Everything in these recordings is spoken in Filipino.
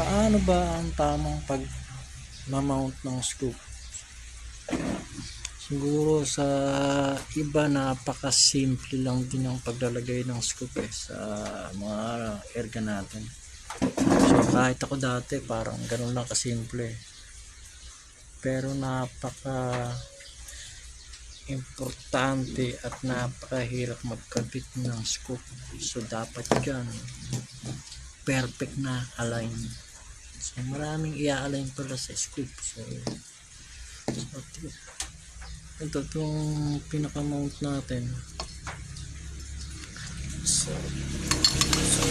Paano ba ang tamang pag mount ng scoop? Siguro sa iba napaka-simple lang din ang paglalagay ng scoop eh, sa mga erga natin. So kahit ako dati parang ganun lang kasimple. Pero napaka importante at napakahirap magkabit ng scoop. So dapat dyan perfect na align. So maraming i-align pala sa scoop. So, so ito itong pinaka-mount natin. So, so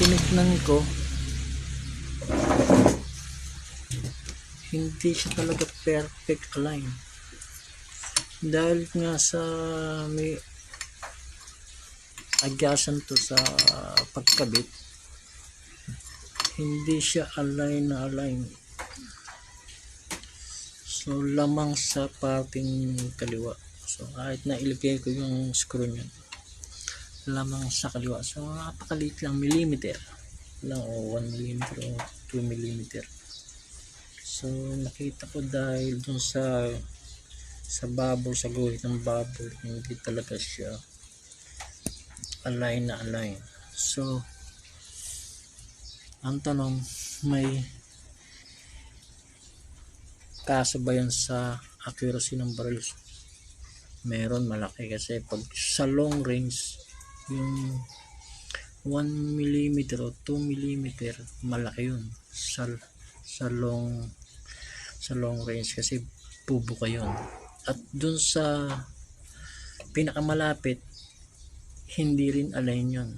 tinignan ko hindi siya talaga perfect align dahil nga sa may adjacent to sa pagkabit hindi siya align na align so lamang sa pating kaliwa. So kahit na ilagay ko yung screw niya lamang sa kaliwa. So napakaliit lang millimeter. Lang o 1 millimeter o 2 millimeter. So nakita ko dahil dun sa sa bubble sa guhit ng bubble hindi talaga siya align na align so ang tanong may kaso ba yan sa accuracy ng barrel meron malaki kasi. Pag sa long range yung 1 mm o 2 mm malaki yun. Sa, sa long sa long range kasi bubuka yun. At dun sa pinakamalapit hindi rin align yun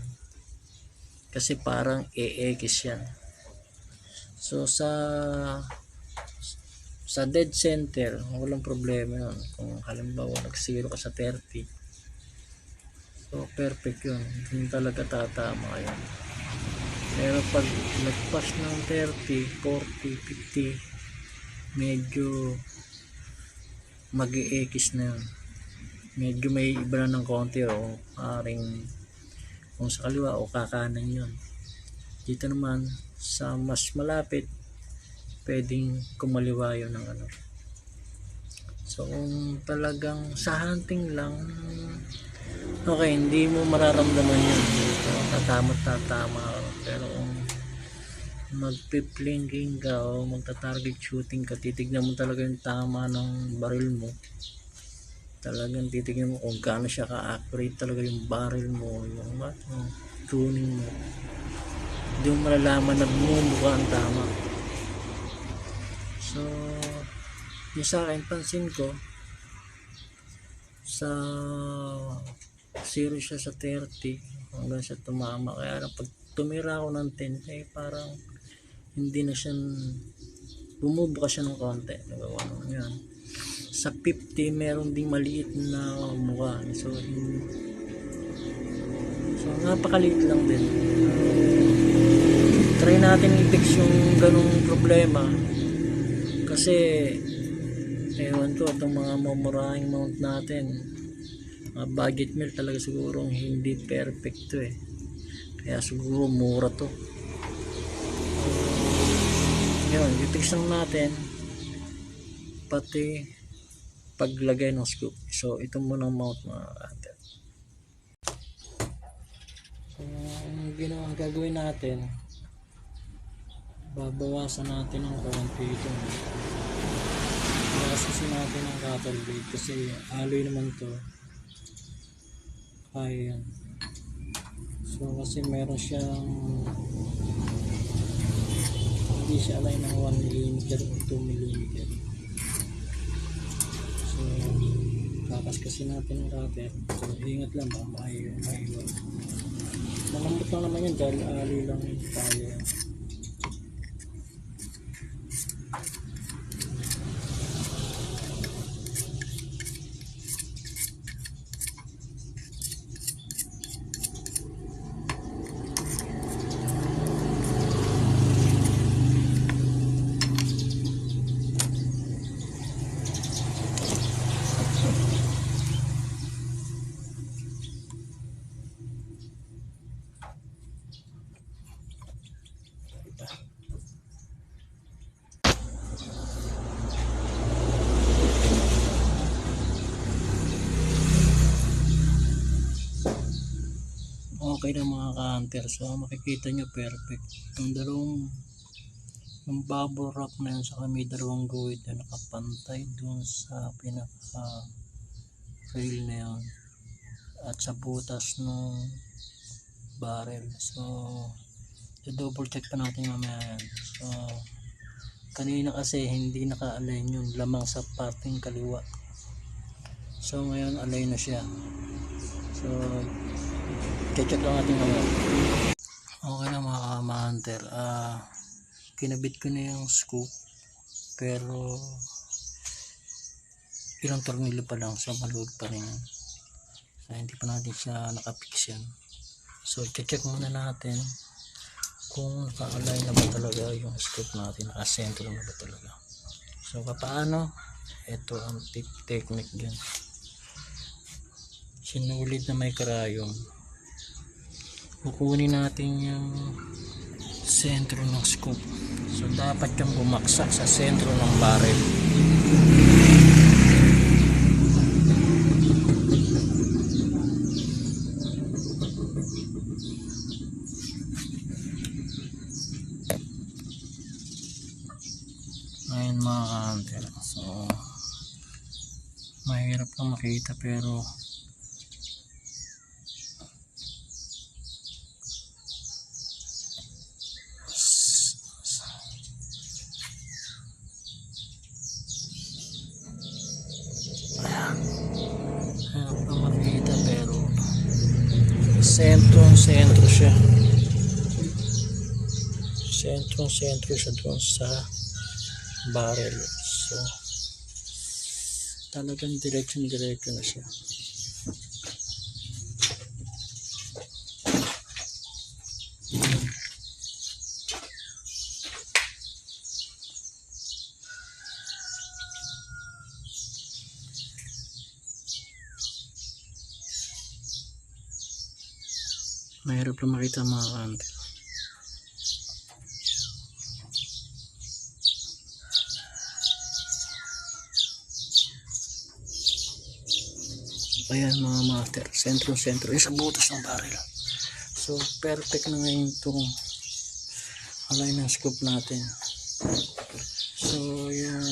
kasi parang EX yan. So sa sa dead center walang problema yun. Kung halimbawa nag zero ka sa 30 so perfect yun. Hindi talaga tatama yun. Pero pag nagpas ng 30 40 50 medyo mag x na yun. Medyo may iba na ng konti o aring kung sa kaliwa o kakanan yun. Dito naman sa mas malapit pwedeng kumaliwa yun ng ano. So kung talagang sa hunting lang okay hindi mo mararamdaman yun. Dito tatama tatama pero kung magpiplinking ka o magta-target shooting ka titignan mo talaga yung tama ng baril mo talagang titignan mo kung gaano siya ka-accurate talaga yung barrel mo yung, what, yung tuning mo. Hindi mo malalaman na bumubuka ang tama. So yung sa akin pansin ko sa zero siya sa 30 hanggang sa tumama. Kaya lang pag tumira ako ng 10 eh parang hindi na siya bumubuka siya ng konti. Nagawa naman yan sa 50 meron ding maliit na mukha. So in, so napakaliit lang din. Try natin i-fix yung ganong problema. Kasi ewan ko itong mga mamurahing mount natin. Mga budget meal talaga siguro hindi perfect eh. Kaya siguro mura to. Yun i-fix lang natin pati paglagay ng scoop. So ito muna ang mount mga cutter so ang ginawa gagawin natin babawasan natin ng konti ito. Bawasan natin ang cutter blade kasi aloy naman to. Kaya. Yan so kasi meron siyang hindi siya align ng 1 mm o 2 mm so kakas kasi natin ang cutter so ingat lang ba may maiwan malambot lang naman yun dahil aloy lang yan Okay na mga ka-hunter. So makikita nyo perfect. Yung dalawang yung bubble wrap na yun saka may dalawang guhit na nakapantay dun sa pinaka rail na yun at sa butas ng barrel so i-double check pa natin mamaya yan so kanina kasi hindi naka-align yung lamang sa parting kaliwa so ngayon align na siya so check lang natin mamaya okay na mga ka-hunter. Ah kinabit ko na yung scoop pero ilang tornilyo pa lang so maluwag pa rin yan so hindi pa natin siya nakapix yan so check muna natin kung naka-align na ba talaga yung scoop natin nakasentro na ba talaga. So paano? Ito ang tip technique dyan. Sinulid na may karayom kukunin natin yung sentro ng scoop. So dapat yung bumaksak sa sentro ng barrel. Ayun mga hunter so mahirap lang makita pero sentro siya. Sentro sentro siya doon sa barrel. So talagang diretso diretso na siya lang makita mga kante. Ayan mga master. Sentro sentro yung sa butas ng barrel so perfect na ngayon itong align ng scoop natin. So yung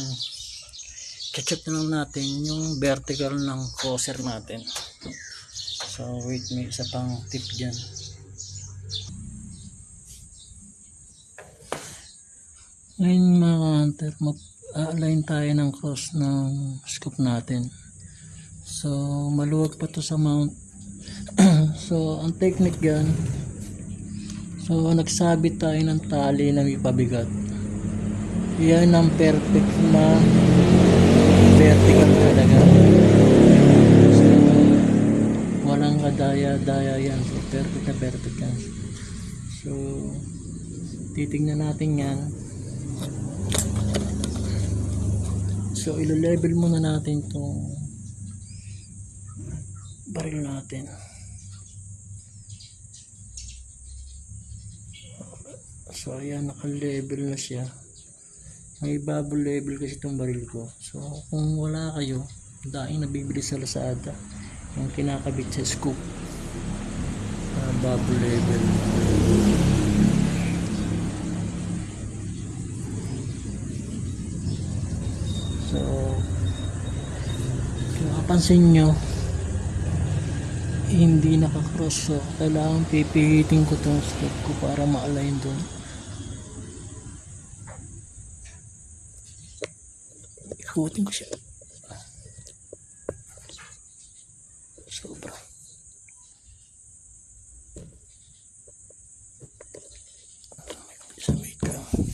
check na lang natin yung vertical ng crosser natin. So wait may isa pang tip dyan ngayon mga hunter mag-align tayo ng cross ng scoop natin So, maluwag pa to sa mount. so, ang technique yan, so, nagsabit tayo ng tali na may pabigat. Yan ang perfect na vertical talaga. So, walang kadaya-daya yan. So, perfect na perfect yan. So, titingnan natin yan. So, ilo-level muna natin itong baril natin. So ayan naka level na siya. May bubble level kasi itong baril ko. So kung wala kayo daing nabibili sa Lazada yung kinakabit sa scoop. Uh, bubble level so kung napansin nyo hindi nakakross so kailangan pipihitin ko tong scoop ko para ma-align doon ikutin ko siya sobra sa wait ka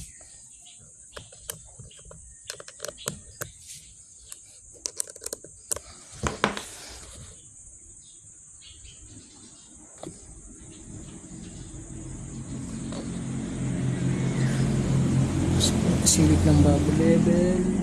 silip ng bubble level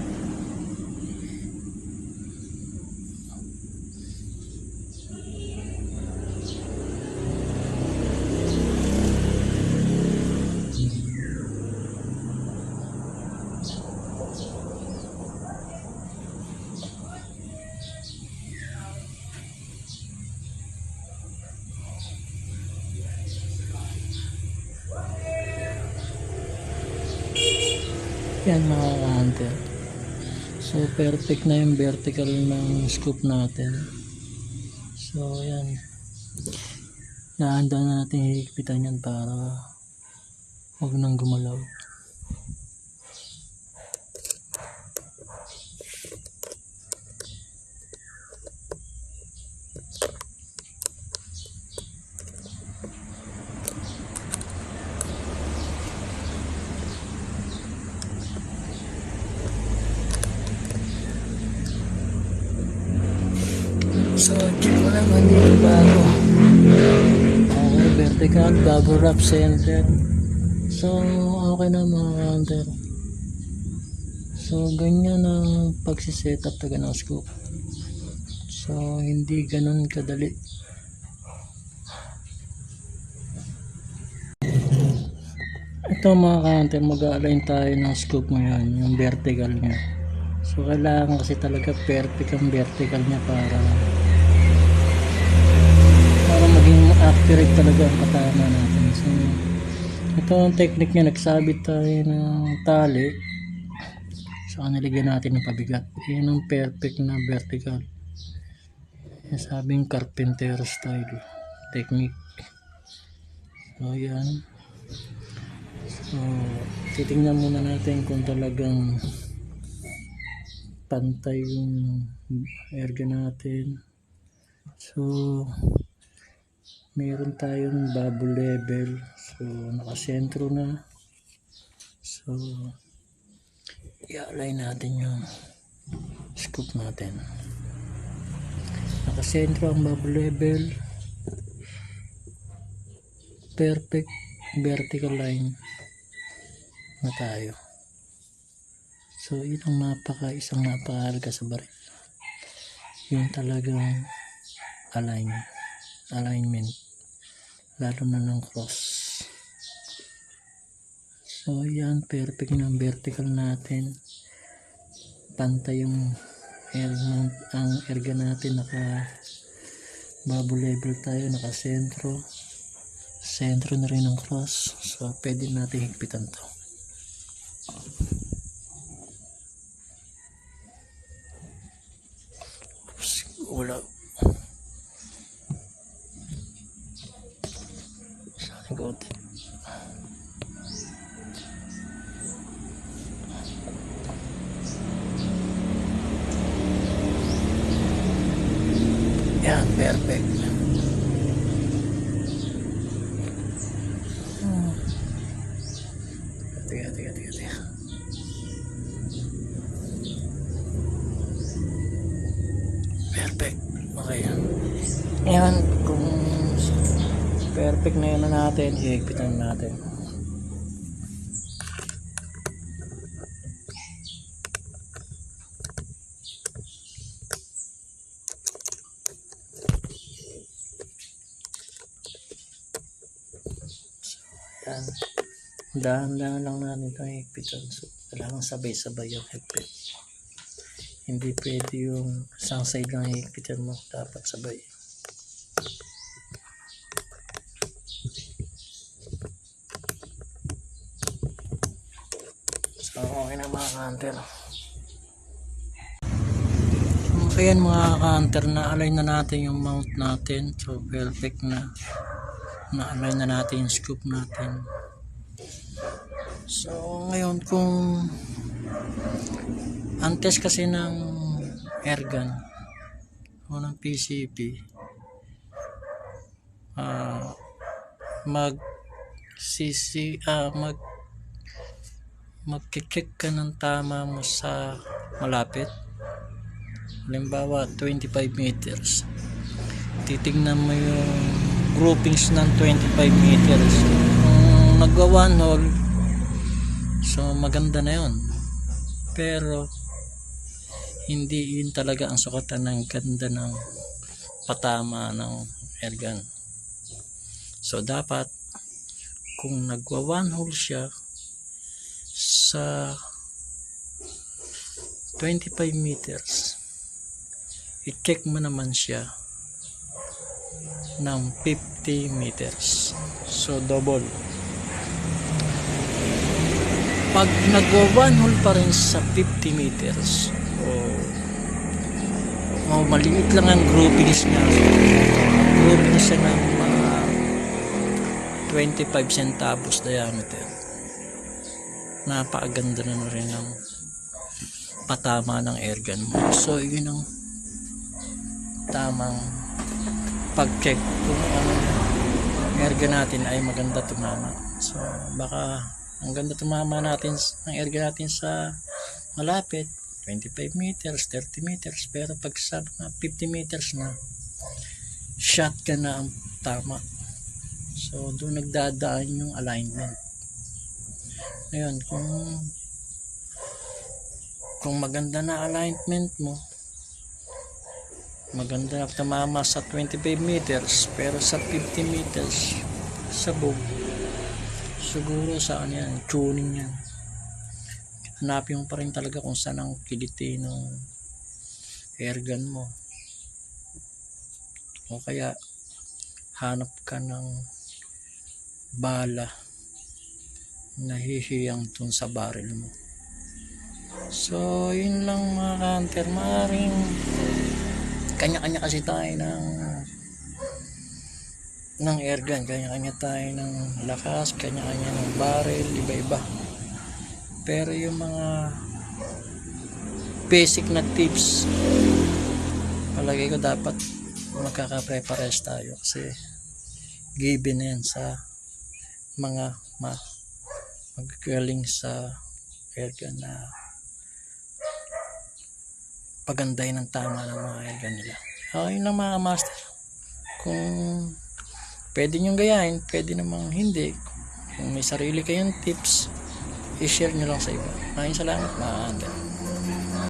Yan mga hunter. So perfect na yung vertical ng scoop natin. So yan. Nahanda na natin hihigpitan yan para huwag nang gumalaw. So, check mo lang hindi bago. Okay, vertical, bago wrap center. So, okay na mga counter. So, ganyan ang pagsisetup taga ng scoop. So, hindi ganun kadali. Ito mga counter, mag-align tayo ng scoop ngayon, yung vertical niya. So, kailangan kasi talaga perfect ang vertical niya para accurate talaga ang katama natin. So, ito ang technique niya. Nagsabit tayo ng tali. So, nilagyan natin ng pabigat. Yan ang perfect na vertical. Sabing carpenter style technique. So, yan. So, titingnan muna natin kung talagang pantay yung erga natin. So, meron tayong bubble level. So, nakasentro na. So, i-align natin yung scoop natin. Nakasentro ang bubble level. Perfect vertical line na tayo. So, yun ang napaka, isang napakahalaga sa baril. Yung talagang align, alignment. Lalo na ng cross. So, yan, perfect ng vertical natin. Pantay yung air, ang erga natin naka bubble level tayo, naka sentro. Sentro na rin ng cross. So, pwede natin higpitan to. Perfect. Hmm. Tiga, tiga, tiga, tiga. Perfect. Okay yan. Ngayon, kung perfect na yun na natin, hihigpitan natin. Yan. Dahan-dahan lang natin ito higpitan. So, kailangan sabay-sabay yung higpit. Hindi pwede yung isang side lang higpitan mo. Dapat sabay. So, okay na mga hunter. Okay yan mga hunter. Na-align na natin yung mount natin. So, perfect na. Na-align na natin yung scoop natin. So, ngayon kung ang test kasi ng airgun o ng PCP ah mag sisi ah mag magkikik ka ng tama mo sa malapit halimbawa 25 meters titignan mo yung groupings ng 25 meters. Kung nagwa one hole so maganda na yon pero hindi yun talaga ang sukatan ng ganda ng patama ng airgun. So dapat kung nagwa one hole siya sa 25 meters i-check mo naman siya ng 50 meters. So double. Pag nagwa one hole pa rin sa 50 meters o o maliit lang ang groupings niya groupings siya ng mga 25 centavos diameter. Napakaganda na rin ng patama ng airgun mo. So yun ang tamang pag-check kung ano airgun natin ay maganda tumama. So baka ang ganda tumama natin ang airgun natin sa malapit 25 meters 30 meters pero pag sa mga 50 meters na shotgun na ang tama. So doon nagdadaan yung alignment. Ngayon kung kung maganda na alignment mo maganda na tumama sa 25 meters pero sa 50 meters sa bog siguro sa ano yan tuning yan. Hanapin mo pa rin talaga kung saan ang kiliti ng airgun mo. O kaya hanap ka ng bala na hihiyang dun sa barrel mo. So yun lang mga hunter maaaring kanya-kanya kasi tayo ng ng airgun kanya-kanya tayo ng lakas kanya-kanya ng barrel iba-iba. Pero yung mga basic na tips palagay ko dapat magkaka-prepares tayo kasi given yan sa mga ma magagaling sa airgun na paganday ng tama ng mga airgun nila. Okay lang mga master. Kung pwede nyo gayahin, pwede namang hindi. Kung may sarili kayong tips, i-share nyo lang sa iba. Maraming salamat mga.